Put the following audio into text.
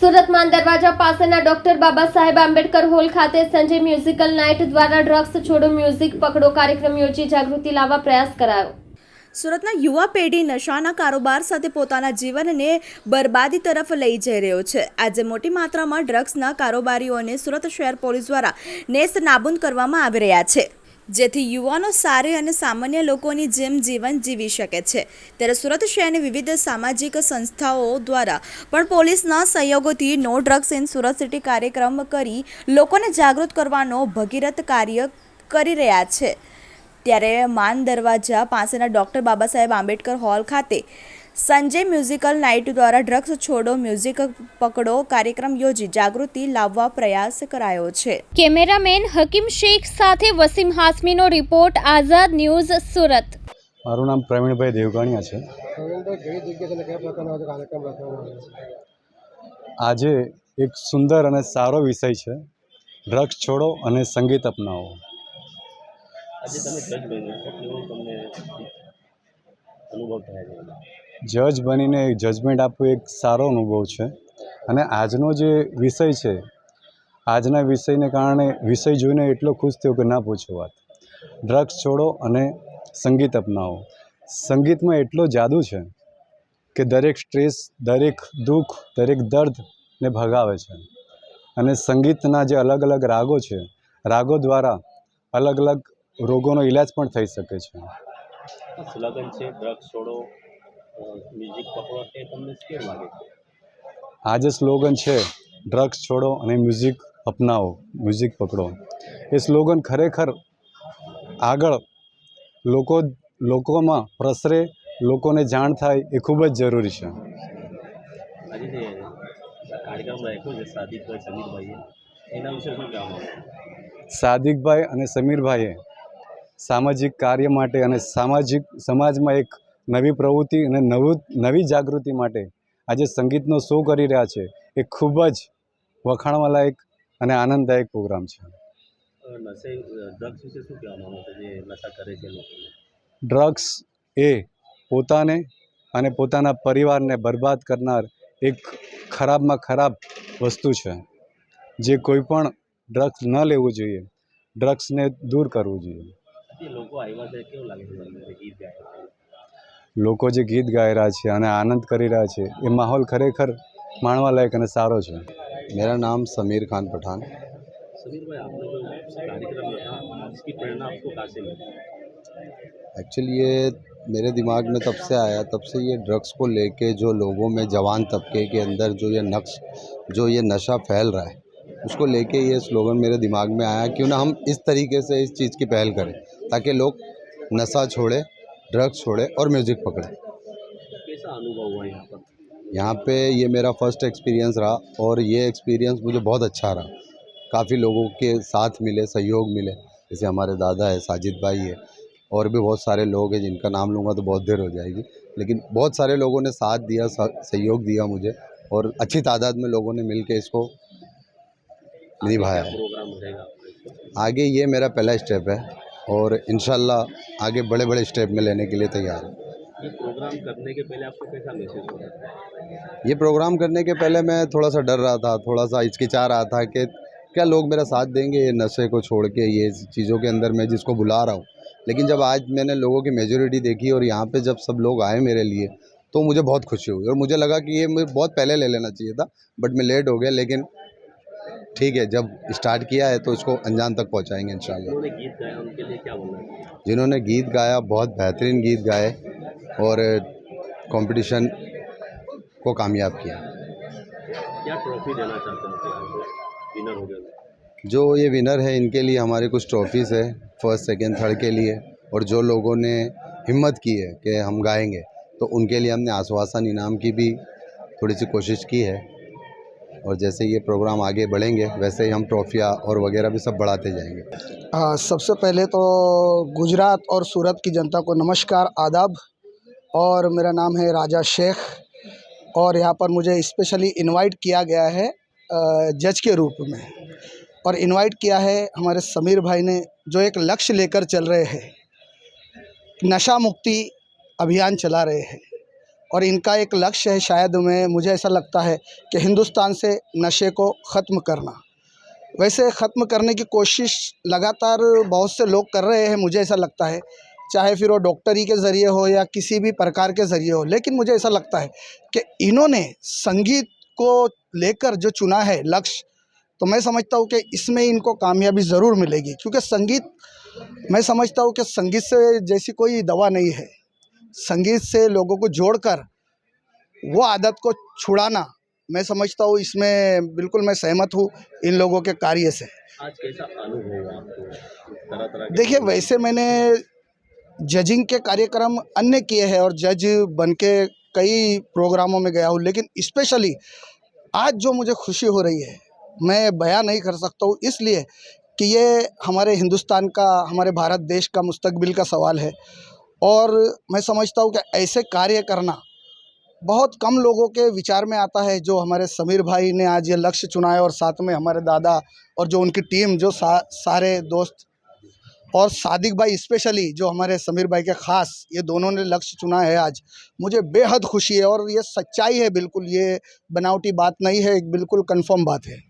સુરતમાં દરવાજા પાસેના ડોક્ટર બાબા સાહેબ આંબેડકર હોલ ખાતે સંજય મ્યુઝિકલ નાઇટ દ્વારા ડ્રગ્સ છોડો મ્યુઝિક પકડો કાર્યક્રમ યોજી જાગૃતિ લાવવા પ્રયાસ કરાયો. સુરતના યુવા પેઢી નશાના કારોબાર સાથે પોતાના જીવનને બરબાદી તરફ લઈ જઈ રહ્યો છે. આજે મોટી માત્રામાં ડ્રગ્સના કારોબારીઓને સુરત શહેર પોલીસ દ્વારા નેસ્ત નાબૂદ કરવામાં આવી રહ્યા છે. જેથી યુવાનો સારી અને સામાન્ય લોકોની જેમ જીવન જીવી શકે છે. ત્યારે સુરત શહેરની વિવિધ સામાજિક સંસ્થાઓ દ્વારા પણ પોલીસના સહયોગોથી no drugs in Surat city કાર્યક્રમ કરી લોકોને જાગૃત કરવાનો ભગીરથ કાર્ય કરી રહ્યા છે. ત્યારે માન દરવાજા પાસેના ડૉક્ટર બાબા સાહેબ આંબેડકર હોલ ખાતે સંજય મ્યુઝિકલ નાઇટ દ્વારા ડ્રગ્સ છોડો મ્યુઝિક પકડો કાર્યક્રમ યોજી જાગૃતિ લાવવા પ્રયાસ કરાયો છે. કેમેરામેન હકીમ શેખ સાથે વસીમ હાસમીનો રિપોર્ટ આઝાદ ન્યૂઝ સુરત. મારું નામ પ્રવીણભાઈ દેવગાણિયા છે. આજે એક સુંદર અને સારો વિષય છે ડ્રગ્સ છોડો અને સંગીત અપનાવો. આજે તમે જજ બન્યો તમને અનુભવ થયા છે? જજ બનીને જજમેન્ટ આપવું એક સારો અનુભવ છે. અને આજનો જે વિષય છે, આજના વિષયને કારણે વિષય જોઈને એટલો ખુશ થયો કે ના પૂછો વાત. ડ્રગ્સ છોડો અને સંગીત અપનાવો. સંગીતમાં એટલો જાદુ છે કે દરેક સ્ટ્રેસ, દરેક દુઃખ, દરેક દર્દને ભગાવે છે. અને સંગીતના જે અલગ અલગ રાગો છે, રાગો દ્વારા અલગ અલગ રોગોનો ઈલાજ પણ થઈ શકે છે. છોડો મ્યુઝિક પકડો તે તમને કેમ લાગે છે? આ જે સ્લોગન છે ડ્રગ્સ છોડો અને મ્યુઝિક અપનાવો મ્યુઝિક પકડો. એ સ્લોગન ખરેખર આગળ લોકો લોકોમાં પ્રસરે લોકોને જાણ થાય એ ખૂબ જ જરૂરી છે? સાદિકભાઈ અને સમીરભાઈએ સામાજિક કાર્ય માટે અને સામાજિક સમાજમાં એક નવી પ્રવૃત્તિ અને નવું નવી જાગૃતિ માટે આજે સંગીતનો શો કરી રહ્યા છે. એ ખૂબ જ વખાણવા લાયક અને આનંદદાયક પ્રોગ્રામ છે. ડ્રગ્સ એ પોતાને અને પોતાના પરિવારને બરબાદ કરનાર એક ખરાબમાં ખરાબ વસ્તુ છે. જે કોઈ પણ ડ્રગ્સ ન લેવું જોઈએ. ડ્રગ્સને દૂર કરવું જોઈએ. લોકો આવ્યા છે કેવું લાગે છે? લોકો જે ગીત ગાઈ રહ્યા છે અને આનંદ કરી રહ્યા છે એ માહોલ ખરેખર માણવા લાયક અને સારો છે मेरा नाम समीर खान पठान समीर भाई आपने जो कार्यक्रम रखा इसकी प्रेरणा आपको कहाँ से मिली एक्चुअली ये मेरे दिमाग में तब से आया तब से ये ड्रग्स को लेके जो लोगों में जवान तबके के अंदर जो ये नक्श जो ये नशा फैल रहा है उसको लेके ये स्लोगन मेरे दिमाग में आया क्यों ना हम इस तरीके से इस चीज़ की पहल करें ताकि लोग नशा छोड़े ड्रग्स छोड़े और म्यूज़िक पकड़े। कैसा अनुभव हुआ यहाँ पर? यहाँ पे ये मेरा फ़र्स्ट एक्सपीरियंस रहा और ये एक्सपीरियंस मुझे बहुत अच्छा रहा। काफ़ी लोगों के साथ मिले सहयोग मिले। जैसे हमारे दादा है साजिद भाई है और भी बहुत सारे लोग हैं जिनका नाम लूँगा तो बहुत देर हो जाएगी। लेकिन बहुत सारे लोगों ने साथ दिया सहयोग दिया मुझे और अच्छी तादाद में लोगों ने मिल इसको निभाया। आगे ये मेरा पहला स्टेप है। और इन आगे बड़े बड़े स्टेप में लेने के लिए तैयार हूँ। ये प्रोग्राम करने के पहले आपको कैसा महसूस हो रहा था ये प्रोग्राम करने के पहले मैं थोड़ा सा डर रहा था थोड़ा सा हिचकिचा रहा था कि क्या लोग मेरा साथ देंगे ये नशे को छोड़ के ये चीज़ों के अंदर मैं जिसको बुला रहा हूँ। लेकिन जब आज मैंने लोगों की मेजोरिटी देखी और यहाँ पे जब सब लोग आए मेरे लिए तो मुझे बहुत खुशी हुई और मुझे लगा कि ये मुझे बहुत पहले ले लेना चाहिए था बट मैं लेट हो गया। लेकिन ठीक है जब स्टार्ट किया है तो इसको अंजाम तक पहुँचाएँगे इन जिन्होंने गीत गाया बहुत बेहतरीन गीत गाए और कंपटीशन को कामयाब किया। क्या ट्रॉफी देना चाहते हो आप विनर जो ये विनर है इनके लिए हमारे कुछ ट्रॉफीज़ है फ़र्स्ट सेकेंड थर्ड के लिए। और जो लोगों ने हिम्मत की है कि हम गाएँगे तो उनके लिए हमने आश्वासन इनाम की भी थोड़ी सी कोशिश की है। और जैसे ये प्रोग्राम आगे बढ़ेंगे, वैसे ही हम ट्रॉफियाँ और वगैरह भी सब बढ़ाते जाएँगे। हाँ सबसे पहले तो गुजरात और सूरत की जनता को नमस्कार, आदाब। और मेरा नाम है राजा शेख। और यहाँ पर मुझे स्पेशली इनवाइट किया गया है जज के रूप में। और इनवाइट किया है हमारे समीर भाई ने, जो एक लक्ष्य लेकर चल रहे हैं। नशा मुक्ति अभियान चला रहे हैं। और इनका एक लक्ष्य है शायद मैं, मुझे ऐसा लगता है कि हिंदुस्तान से नशे को ख़त्म करना। वैसे ख़त्म करने की कोशिश लगातार बहुत से लोग कर रहे हैं, मुझे ऐसा लगता है। चाहे फिर वो डॉक्टरी के ज़रिए हो या किसी भी प्रकार के ज़रिए हो, लेकिन मुझे ऐसा लगता है कि इन्होंने संगीत को लेकर जो चुना है लक्ष्य तो मैं समझता हूँ कि इसमें इनको कामयाबी ज़रूर मिलेगी, क्योंकि संगीत, मैं समझता हूँ कि संगीत से जैसी कोई दवा नहीं है। संगीत से लोगों को जोड़कर वो आदत को छुड़ाना मैं समझता हूँ इसमें बिल्कुल मैं सहमत हूँ इन लोगों के कार्य से। आज कैसा अनुभव आपको? तरह तरह के देखिए वैसे मैंने जजिंग के कार्यक्रम अन्य किए हैं और जज बन के कई प्रोग्रामों में गया हूँ लेकिन स्पेशली आज जो मुझे खुशी हो रही है मैं बयां नहीं कर सकता हूँ इसलिए कि ये हमारे हिंदुस्तान का हमारे भारत देश का मुस्तकबिल का सवाल है। और मैं समझता हूँ कि ऐसे कार्य करना बहुत कम लोगों के विचार में आता है जो हमारे समीर भाई ने आज ये लक्ष्य चुना है और साथ में हमारे दादा और जो उनकी टीम जो सा, सारे दोस्त और सादिक भाई स्पेशली जो हमारे समीर भाई के ख़ास ये दोनों ने लक्ष्य चुना है आज। मुझे बेहद खुशी है और ये सच्चाई है बिल्कुल ये बनावटी बात नहीं है एक बिल्कुल कंफर्म बात है।